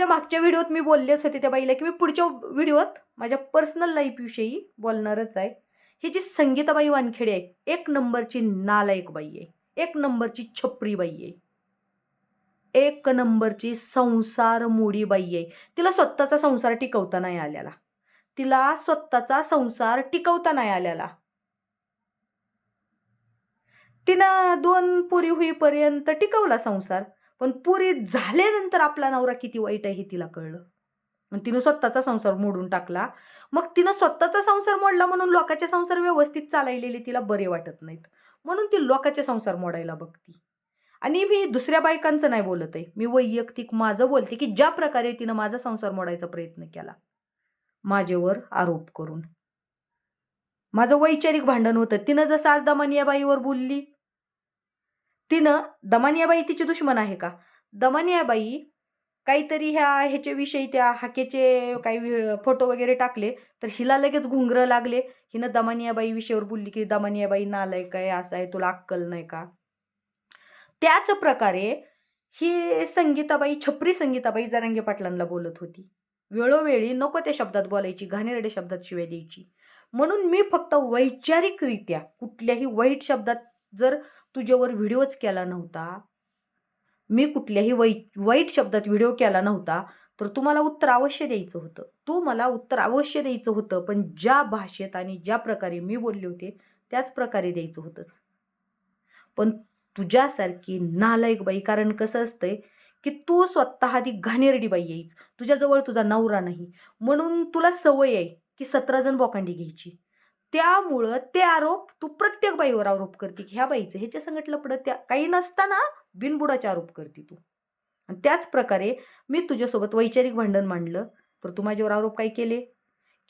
माझ्या मागच्या व्हिडिओत मी बोललेच होते त्या बाईला की मी पुढच्या व्हिडिओत माझ्या पर्सनल लाईफविषयी बोलणारच आहे. ही जी संगीताबाई वानखेडे आहे एक नंबरची नालायक बाई आहे एक नंबरची छपरी बाई आहे एक नंबरची संसार मोडी बाई आहे. तिला स्वतःचा संसार टिकवता नाही आलेला. तिला स्वतःचा संसार टिकवता नाही आलेला. तिनं दोन पुरी होईपर्यंत टिकवला संसार. पण पुरी झाल्यानंतर आपला नवरा किती वाईट आहे हे तिला कळलं. आणि तिनं स्वतःचा संसार मोडून टाकला. मग तिनं स्वतःचा संसार मोडला म्हणून लोकांचे संसार व्यवस्थित चालायलेले तिला बरे वाटत नाहीत. म्हणून ती लोकांचे संसार मोडायला बघती. आणि मी दुसऱ्या बायकांचं नाही बोलत आहे. मी वैयक्तिक माझं बोलते की ज्या प्रकारे तिनं माझा संसार मोडायचा प्रयत्न केला. माझ्यावर आरोप करून. माझं वैचारिक भांडण होतं. तिनं जसं आज दमानियाबाईवर बोलली तिनं दमानियाबाई तिची दुश्मन आहे का? दमानियाबाई काहीतरी ह्या ह्याच्याविषयी त्या हाकेचे काही फोटो वगैरे टाकले तर हिला लगेच घुंगरं लागले. हिनं दमानियाबाई विषयावर बोलली की दमानियाबाई नालाय काय असं आहे तुला अक्कल नाही का? त्याच प्रकारे ही संगीताबाई छपरी संगीताबाई जरांगे पाटलांना बोलत होती. वेळोवेळी नको त्या शब्दात बोलायची घाणेरड्या शब्दात शिवाय द्यायची. म्हणून मी फक्त वैचारिकरित्या कुठल्याही वाईट शब्दात जर तुझ्यावर व्हिडिओच केला नव्हता मी कुठल्याही वै वाईट शब्दात व्हिडिओ केला नव्हता तर तुम्हाला उत्तर अवश्य द्यायचं होतं. तू मला उत्तर अवश्य द्यायचं होतं पण ज्या भाषेत आणि ज्या प्रकारे मी बोलले होते त्याच प्रकारे द्यायचं होतंच. पण तुझ्यासारखी नालायक बाई कारण कसं असतंय की तू स्वतः ती घाणेरडी बाई यायच. तुझ्याजवळ तुझा नवरा नाही. म्हणून तुला सवय आहे की सतरा जण बोकांडी घ्यायची. त्यामुळं ते आरोप तू प्रत्येक बाईवर आरोप करते की ह्या बाईचं ह्याच्या संगत लपडं त्या काही नसताना बिनबुडाचे आरोप करते तू. आणि त्याच प्रकारे मी तुझ्यासोबत वैचारिक भांडण मांडलं तर तू माझ्यावर आरोप काय केले?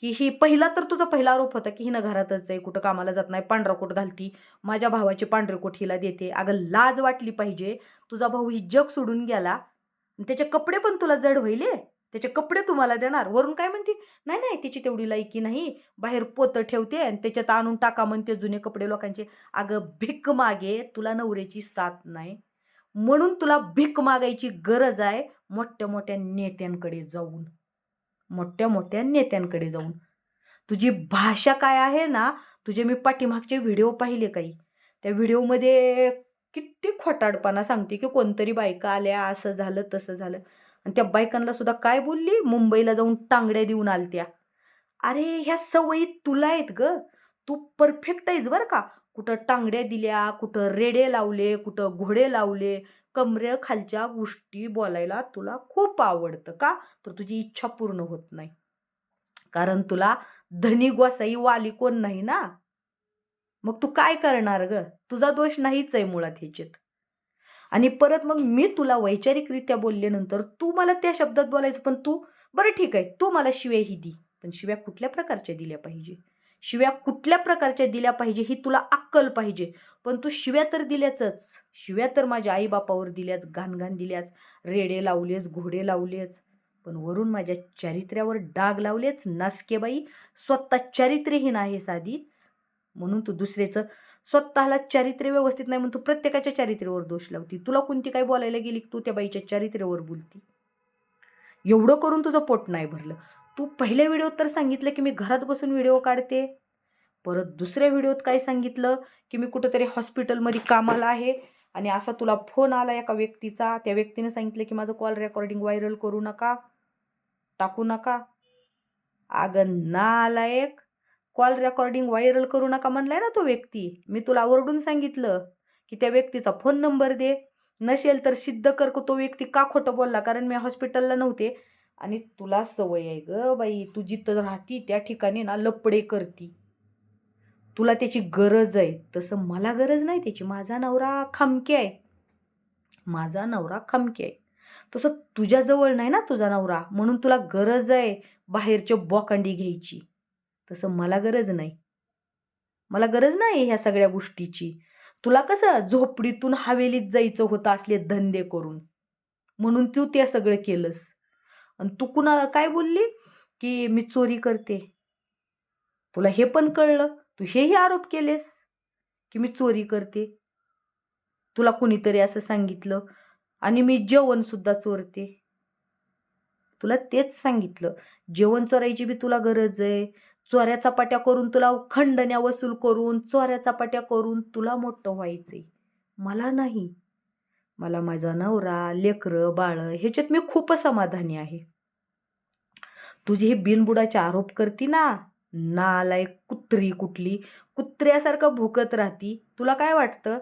की ही पहिला तर तुझा पहिला आरोप होता की हिनं घरातच आहे कुठं कामाला जात नाही पांढरा कोट घालती माझ्या भावाचे पांढरे कोट हिला देते. अगं लाज वाटली पाहिजे. तुझा भाऊ ही जग सोडून गेला. आणि त्याचे कपडे पण तुला जड व्हायले? त्याचे कपडे तुम्हाला देणार. वरून काय म्हणते? नाही नाही तिची तेवढी लायकी नाही. बाहेर पोतं ठेवते आणि त्याच्यात आणून टाका म्हणते जुने कपडे लोकांचे. अगं भिक मागे तुला नवऱ्याची साथ नाही. म्हणून तुला भीक मागायची गरज आहे मोठ्या मोठ्या नेत्यांकडे जाऊन. मोठ्या मोठ्या नेत्यांकडे जाऊन. तुझी भाषा काय आहे ना तुझे मी पाठीमागचे व्हिडिओ पाहिले काही. त्या व्हिडिओमध्ये किती खोटाडपणा सांगते की कोणतरी बायका आल्या असं झालं तसं झालं. आणि त्या बायकांना सुद्धा काय बोलली? मुंबईला जाऊन टांगड्या देऊन आलत्या. अरे ह्या सवयी तुला आहेत ग. तू परफेक्ट आहेस बरं का. कुठं टांगड्या दिल्या कुठं रेडे लावले कुठं घोडे लावले. कमरे खालच्या गोष्टी बोलायला तुला खूप आवडतं का? तर तुझी इच्छा पूर्ण होत नाही. कारण तुला धनी गोसाई वाली कोण नाही ना? मग तू काय करणार ग? तुझा दोष नाहीच आहे मुळात ह्याच्यात. आणि परत मग मी तुला वैचारिकरित्या बोलल्यानंतर तू मला त्या शब्दात बोलायचं पण तू बरं ठीक आहे तू मला शिव्या ही दी. पण शिव्या कुठल्या प्रकारच्या दिल्या पाहिजे? शिव्या कुठल्या प्रकारच्या दिल्या पाहिजे ही तुला अक्कल पाहिजे? पण तू शिव्या तर दिल्याचंच. शिव्या तर माझ्या आईबापावर दिल्याच घाणघाण दिल्याच रेडे लावलेच घोडे लावलेच. पण वरून माझ्या चारित्र्यावर डाग लावलेच नासकेबाई स्वतः चारित्र्यहीन आहे साधीच. म्हणून तू दुसऱ्याचं स्वतःला चारित्र्य व्यवस्थित नाही म्हणून तू प्रत्येकाच्या चारित्र्यावर दोष लावती. तुला कोणती काय बोलायला गेली की तू त्या बाईच्या चारित्र्यावर बोलती? एवढं करून तुझं पोट नाही भरलं. तू पहिल्या व्हिडिओत तर सांगितलं की मी घरात बसून व्हिडिओ काढते. परत दुसऱ्या व्हिडिओत काय सांगितलं की मी कुठंतरी हॉस्पिटलमध्ये कामाला आहे आणि असा तुला फोन आला एका व्यक्तीचा. त्या व्यक्तीने सांगितलं की माझं कॉल रेकॉर्डिंग व्हायरल करू नका टाकू नका. अगं ना आलाय एक कॉल रेकॉर्डिंग व्हायरल करू नका म्हणलाय ना तो व्यक्ती. मी तुला ओरडून सांगितलं की त्या व्यक्तीचा फोन नंबर दे. नसेल तर सिद्ध कर तो व्यक्ती का खोटं बोलला? कारण मी हॉस्पिटलला नव्हते. आणि तुला सवय आहे ग बाई. तू जिथं राहती त्या ठिकाणी ना लपडे करती. तुला त्याची गरज आहे. तसं मला गरज नाही त्याची. माझा नवरा खमके आहे. माझा नवरा खमके आहे. तसं तुझ्याजवळ नाही ना तुझा नवरा. म्हणून तुला गरज आहे बाहेरच्या बॉकंडी घ्यायची. तसं मला गरज नाही. मला गरज नाही ह्या सगळ्या गोष्टीची. तुला कसं झोपडीतून हवेलीत जायचं होतं असले धंदे करून. म्हणून तू ते सगळं केलंस. आणि तू कुणाला काय बोलली? की मी चोरी करते. तुला हे पण कळलं? तू हेही आरोप केलेस? की मी चोरी करते? तुला कुणीतरी असं सांगितलं? आणि मी जेवणसुद्धा चोरते. तुला तेच सांगितलं. जेवण चोरायची बी तुला गरज आहे. चोऱ्या चपाट्या करून तुला खंडण्या वसूल करून चोऱ्या चपाट्या करून तुला मोठं व्हायचंय. मला नाही. मला माझा नवरा लेकरं बाळ ह्याच्यात मी खूप समाधानी आहे. तुझी हे बिनबुडाचे आरोप करती ना नालाय कुत्री कुठली कुत्र्यासारखं भुकत राहती तुला काय वाटतं?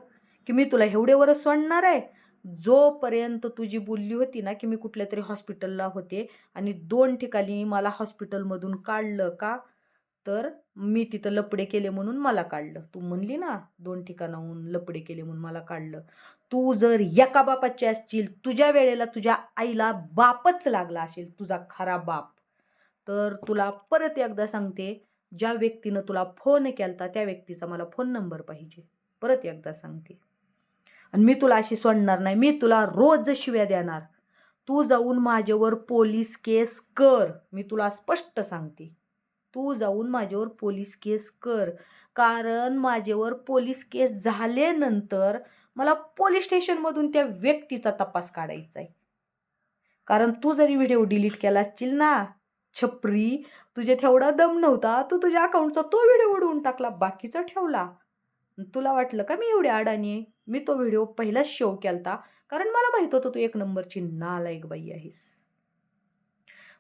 की मी तुला एवढे वर्ष सोडणार आहे? जोपर्यंत तुझी बोलली होती ना की मी कुठल्या तरी हॉस्पिटलला होते आणि दोन ठिकाणी मला हॉस्पिटलमधून काढलं का तर मी तिथं लपडे केले म्हणून मला काढलं. तू म्हणली ना दोन ठिकाणाहून लपडे केले म्हणून मला काढलं. तू जर एका बापाची असशील तुझ्या वेळेला तुझ्या आईला बापच लागला असेल तुझा खरा बाप तर तुला परत एकदा सांगते ज्या व्यक्तीनं तुला फोन केलता त्या व्यक्तीचा मला फोन नंबर पाहिजे. परत एकदा सांगते. आणि मी तुला अशी सोडणार नाही. मी तुला रोज शिव्या देणार. तू जाऊन माझ्यावर पोलीस केस कर. मी तुला स्पष्ट सांगते. तू जाऊन माझ्यावर पोलीस केस कर. कारण माझ्यावर पोलीस केस झाल्यानंतर मला पोलीस स्टेशनमधून त्या व्यक्तीचा तपास काढायचा आहे कारण तू जरी व्हिडिओ डिलीट केला असशील ना छपरी तुझ्यात एवढा दम नव्हता तू तुझ्या अकाउंटचा तो व्हिडिओ उडवून टाकला बाकीचा ठेवला. तुला वाटलं का मी एवढी अडाणी आहे? मी तो व्हिडिओ पहिलाच शो केलता कारण मला माहीत होतं तू एक नंबरची नालायक बाई आहेस.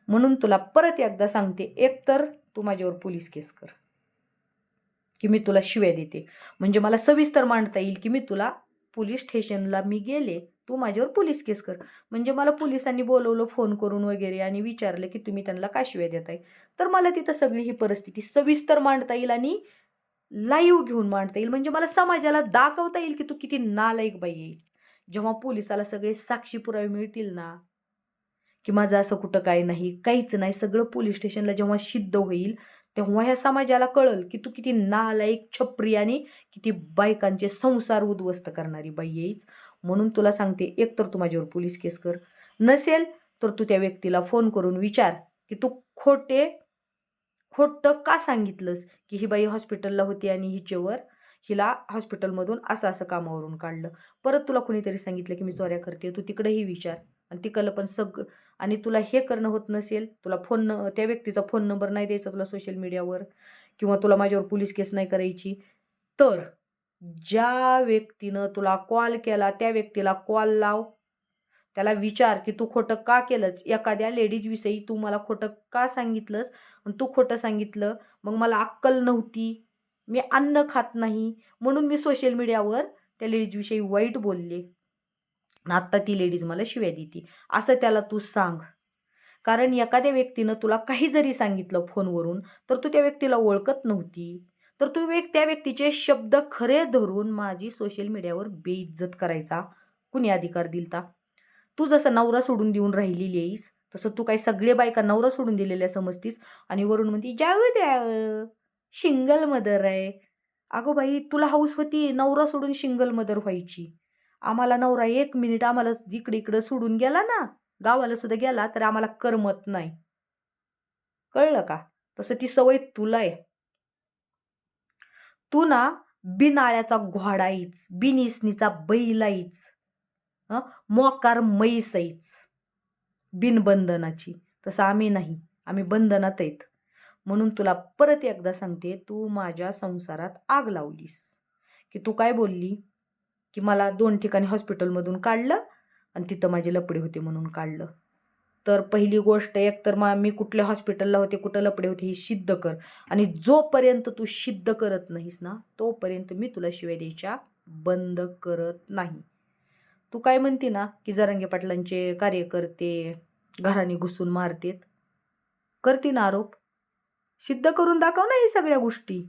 म्हणून तुला परत एकदा सांगते एकतर तू माझ्यावर पोलीस केस कर. की मी तुला शिव्या देते. म्हणजे मला सविस्तर मांडता येईल की मी तुला पोलीस स्टेशनला मी गेले तू माझ्यावर पोलीस केस कर. म्हणजे मला पोलिसांनी बोलवलं फोन करून वगैरे आणि विचारलं की तुम्ही त्यांना का शिव्या देताय? तर मला तिथं सगळी ही परिस्थिती सविस्तर मांडता येईल आणि लाईव्ह घेऊन मांडता येईल. म्हणजे मला समाजाला दाखवता येईल की तू किती नालायक बाई आहेस. जेव्हा पोलिसाला सगळे साक्षी पुरावे मिळतील ना की माझं असं कुठं काय नाही काहीच नाही सगळं पोलीस स्टेशनला जेव्हा सिद्ध होईल तेव्हा ह्या समाजाला कळल की तू किती नालायक छपरी आणि किती बायकांचे संसार उद्ध्वस्त करणारी बाई येईच म्हणून तुला सांगते एक तर तू माझ्यावर पोलीस केस कर. नसेल तर तू त्या व्यक्तीला फोन करून विचार की तू खोटे खोटं का सांगितलंस की ही बाई हॉस्पिटलला होती आणि हिच्यावर हिला हॉस्पिटलमधून असं असं कामावरून काढलं. परत तुला कुणीतरी सांगितलं की मी चोऱ्या करते तू तिकडेही विचार. आणि तिकडलं पण सगळं आणि तुला हे करणं होत नसेल तुला फोन न त्या व्यक्तीचा फोन नंबर नाही द्यायचा तुला सोशल मीडियावर किंवा तुला माझ्यावर पोलीस केस नाही करायची तर ज्या व्यक्तीनं तुला कॉल केला त्या व्यक्तीला कॉल लाव. त्याला विचार की तू खोटं का केलंस? एखाद्या लेडीजविषयी तू मला खोटं का सांगितलंस? आणि तू खोटं सांगितलं मग मला अक्कल नव्हती. मी अन्न खात नाही. म्हणून मी सोशल मीडियावर त्या लेडीजविषयी वाईट बोलले. आत्ता ती लेडीज मला शिव्या देते. असं त्याला तू सांग. कारण एखाद्या व्यक्तीनं तुला काही जरी सांगितलं फोनवरून तर तू त्या व्यक्तीला ओळखत नव्हती. तर तू व्यक् त्या व्यक्तीचे शब्द खरे धरून माझी सोशल मीडियावर बेइज्जत करायचा. कुणी अधिकार दिलता? तू जसं नवरा सोडून देऊन राहिलेली आहेस तसं तू काही सगळे बायका नवरा सोडून दिलेल्या समजतीस आणि वरून म्हणती जाऊ द्या शिंगल मदर आहे. अगो बाई तुला हाऊस होती नवरा सोडून शिंगल मदर व्हायची. आम्हाला नवरा एक मिनिट आम्हाला इकडे इकडं सोडून गेला ना गावाला सुद्धा गेला तर आम्हाला करमत नाही. कळलं का? तसं ती सवय तुला आहे. तू ना बिनाळ्याचा घोडाईच बिनिसनीचा बैलाईच हं? मोकार मैसाईच बिनबंधनाची. तसं आम्ही नाही. आम्ही बंधनात आहेत. म्हणून तुला परत एकदा सांगते तू माझ्या संसारात आग लावलीस. की तू काय बोलली? की मला दोन ठिकाणी हॉस्पिटलमधून काढलं आणि तिथं माझी लपडे होती म्हणून काढलं. तर पहिली गोष्ट एक तर मग मी कुठल्या हॉस्पिटलला होते कुठं लपडे होते हे सिद्ध कर. आणि जोपर्यंत तू सिद्ध करत नाहीस ना तोपर्यंत मी तुला शिवाय द्यायच्या बंद करत नाही. तू काय म्हणते ना की जरांगे पाटलांचे कार्यकर्ते घराने घुसून मारतेत? करते ना आरोप. सिद्ध करून दाखव ना ही सगळ्या गोष्टी.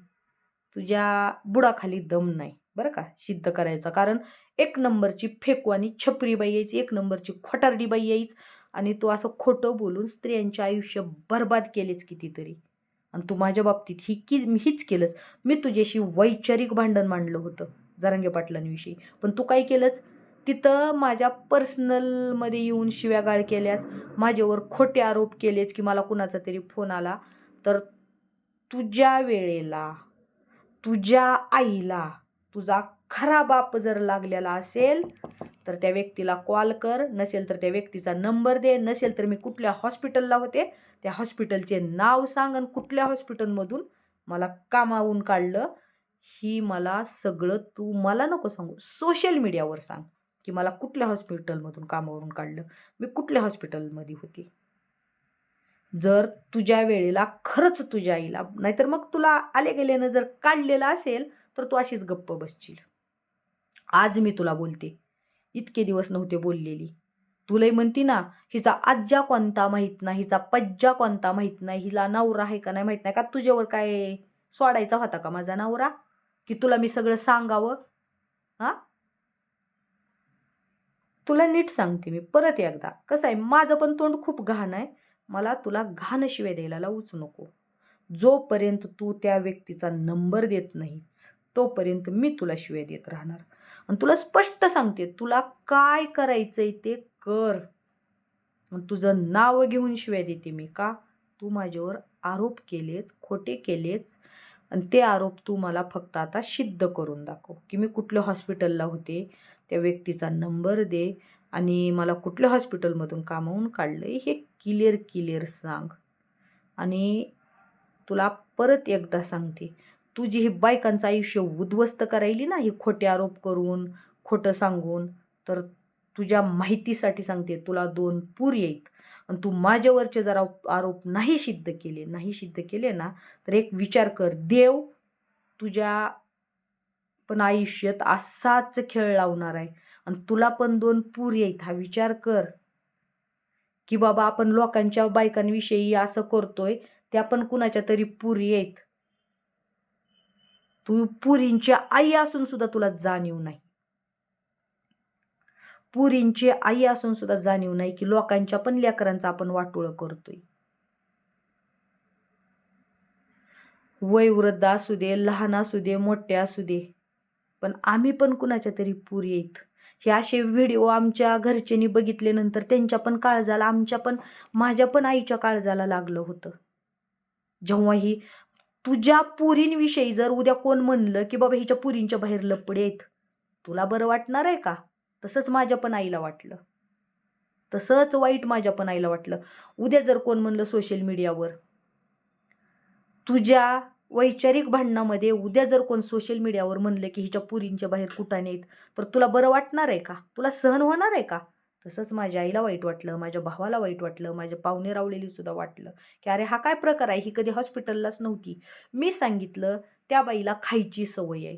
तुझ्या बुडाखाली दम नाही. बरं का सिद्ध करायचा. कारण एक नंबरची फेकवानी छपरी बाई यायची एक नंबरची खोटारडी बाई यायच आणि तू असं खोटं बोलून स्त्रियांचे आयुष्य बर्बाद केलेच कितीतरी. आणि तू माझ्या बाबतीत ही की हीच केलंस. मी तुझ्याशी वैचारिक भांडण मांडलं होतं जरांगे पाटलांविषयी. पण तू काय केलंच तिथं माझ्या पर्सनलमध्ये येऊन शिव्यागाळ केल्यास माझ्यावर खोटे आरोप केलेच की मला कुणाचा तरी फोन आला तर तुझ्या वेळेला तुझ्या आईला तुझा खरा बाप जर लागलेला असेल तर त्या व्यक्तीला कॉल कर. नसेल तर त्या व्यक्तीचा नंबर दे. नसेल तर मी कुठल्या हॉस्पिटलला होते त्या हॉस्पिटलचे नाव सांग आणि कुठल्या हॉस्पिटलमधून मला कामावून काढलं ही मला सगळं तू मला नको सांगू सोशल मीडियावर सांग की मला कुठल्या हॉस्पिटलमधून कामावरून काढलं. मी कुठल्या हॉस्पिटलमध्ये होती? जर तुझ्या वेळेला खरंच तुझ्या आईला नाहीतर मग तुला आले गेल्यानं जर काढलेलं असेल तर तू अशीच गप्प बसशील. आज मी तुला बोलते. इतके दिवस नव्हते बोललेली. तुलाही म्हणती ना हिचा आज्जा कोणता माहीत नाही हिचा पज्जा कोणता माहीत नाही हिला नवरा आहे का नाही माहीत नाही. का तुझ्यावर काय सोडायचा होता का माझा नवरा? की तुला मी सगळं सांगावं? हा? तुला नीट सांगते मी. परत एकदा. कसं आहे माझं पण तोंड खूप घाण आहे. मला तुला घाण शिवाय द्यायला लावूच नको. जोपर्यंत तू त्या व्यक्तीचा नंबर देत नाहीच तोपर्यंत मी तुला शिवाय देत राहणार. आणि तुला स्पष्ट सांगते तुला काय करायचंय ते कर. तुझं नाव घेऊन शिवाय देते मी का? तू माझ्यावर आरोप केलेच खोटे केलेच. आणि ते आरोप तू मला फक्त आता सिद्ध करून दाखव की मी कुठल्या हॉस्पिटलला होते त्या व्यक्तीचा नंबर दे आणि मला कुठल्या हॉस्पिटलमधून कामावून काढलं हे क्लिअर क्लिअर सांग. आणि तुला परत एकदा सांगते तुझी ही बायकांचं आयुष्य उद्ध्वस्त करायली ना ही खोटे आरोप करून खोटं सांगून तर तुझ्या माहितीसाठी सांगते तुला दोन पूर येत. आणि तू माझ्यावरचे जर आरोप नाही सिद्ध केले नाही सिद्ध केले ना तर एक विचार कर देव तुझ्या पण आयुष्यात असाच खेळ लावणार आहे. आणि तुला पण दोन पूर येत हा विचार कर. की बाबा आपण लोकांच्या बायकांविषयी असं करतोय त्या पण कुणाच्या तरी पूर येत. तू पुरींची आई असून सुद्धा तुला जाणीव नाही. पुरींची आई असून सुद्धा जाणीव नाही की लोकांच्या पण लेकरांचं आपण वाटोळं करतोय. वयवृद्ध असू दे लहान असू दे मोठे असू दे पण आम्ही पण कुणाच्या तरी पुरी येत हे असे व्हिडिओ आमच्या घरच्यांनी बघितल्यानंतर त्यांच्या पण काळजाला आमच्या पण माझ्या पण आईच्या काळजाला लागलं होतं. जेव्हा ही तुझ्या पुरींविषयी जर उद्या कोण म्हणलं की बाबा हिच्या पुरींच्या बाहेर लपडे आहेत तुला बरं वाटणार आहे का? तसंच माझ्या पण आईला वाटलं. तसंच वाईट माझ्या पण आईला वाटलं. उद्या जर कोण म्हणलं सोशल मीडियावर तुझ्या वैचारिक भांडणामध्ये उद्या जर कोण सोशल मीडियावर म्हणलं की हिच्या पुरींच्या बाहेर कुठं नाहीत तर तुला बरं वाटणार आहे का? तुला सहन होणार आहे का? तसंच माझ्या आईला वाईट वाटलं माझ्या भावाला वाईट वाटलं माझ्या पाहुणे रावलेली सुद्धा वाटलं की अरे हा काय प्रकार आहे? ही कधी हॉस्पिटललाच नव्हती. मी सांगितलं त्या बाईला खायची सवय आहे.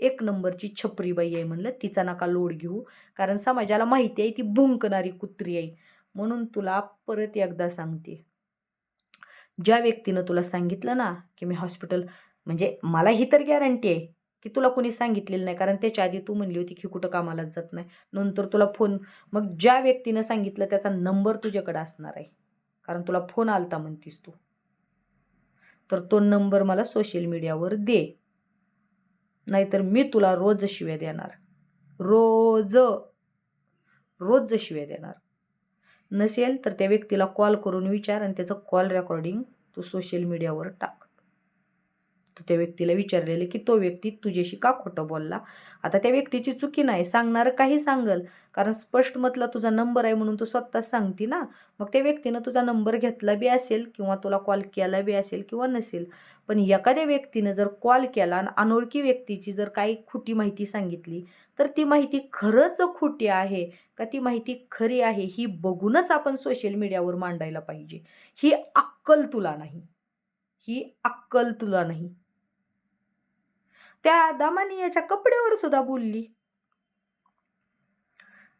एक नंबरची छपरी बाई आहे म्हणलं. तिचा नका लोड घेऊ कारण समाजाला माहिती आहे ती भुंकणारी कुत्री आहे. म्हणून तुला परत एकदा सांगते. ज्या व्यक्तीनं तुला सांगितलं ना की मी हॉस्पिटल म्हणजे मला ही तर गॅरंटी आहे की तुला कोणी सांगितलेलं नाही कारण त्याच्या आधी तू म्हणली होती की कुठं कामालाच जात नाही. नंतर तुला फोन मग ज्या व्यक्तीनं सांगितलं त्याचा नंबर तुझ्याकडे असणार आहे. कारण तुला फोन आलता म्हणतीस तू. तर तो नंबर मला सोशल मीडियावर दे. नाहीतर मी तुला रोज शिव्या देणार. रोज. रोज शिव्या देणार. नसेल तर त्या व्यक्तीला कॉल करून विचार आणि त्याचं कॉल रेकॉर्डिंग तू सोशल मीडियावर टाक. तर त्या व्यक्तीला विचारलेले की तो व्यक्ती तुझ्याशी का खोटं बोलला? आता त्या व्यक्तीची चुकी नाही सांगणार काही सांगल. कारण स्पष्ट मतला तुझा नंबर आहे म्हणून तू स्वतःच सांगते ना. मग त्या व्यक्तीनं तुझा नंबर घेतला बी असेल किंवा तुला कॉल केला बी असेल किंवा नसेल. पण एखाद्या व्यक्तीनं जर कॉल केला आणि अनोळखी व्यक्तीची जर काही खोटी माहिती सांगितली तर ती माहिती खरंच खोटी आहे का ती माहिती खरी आहे ही बघूनच आपण सोशल मीडियावर मांडायला पाहिजे. ही अक्कल तुला नाही. ही अक्कल तुला नाही. त्या दामानियाच्या कपड्यावर सुद्धा बोलली.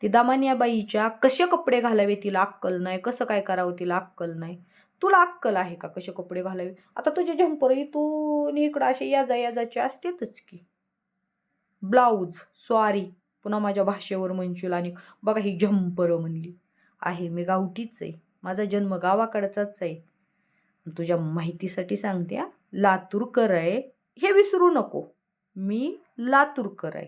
ती दामानिया बाईच्या कसे कपडे घालावे तिला अक्कल नाही. कसं काय करावं तिला अक्कल नाही. तुला अक्कल आहे का कसे कपडे घालावे? आता तुझे झंपर इथून इकडं असे याजा याजाचे असतेच की. ब्लाऊज स्वारी पुन्हा माझ्या भाषेवर म्हणशील आणि बघा ही झंपर म्हणली. आहे मी गावठीच आहे. माझा जन्म गावाकडचाच आहे. तुझ्या माहितीसाठी सांगते हा. लातूरकर आहे. हे विसरू नको. मी लातूरकर आहे.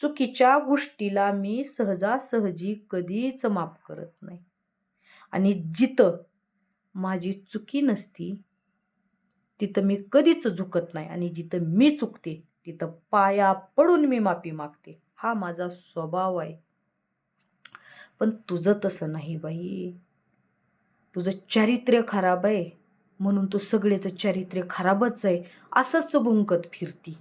चुकीच्या गोष्टीला मी सहजासहजी कधीच माफ करत नाही. आणि जिथं माझी चुकी नसती तिथं मी कधीच झुकत नाही. आणि जिथं मी चुकते तिथं पाया पडून मी माफी मागते. हा माझा स्वभाव आहे. पण तुझं तसं नाही बाई. तुझं चारित्र्य खराब आहे. म्हणून तू सगळेचं चारित्र्य खराबच आहे. असंच भुंकत फिरती.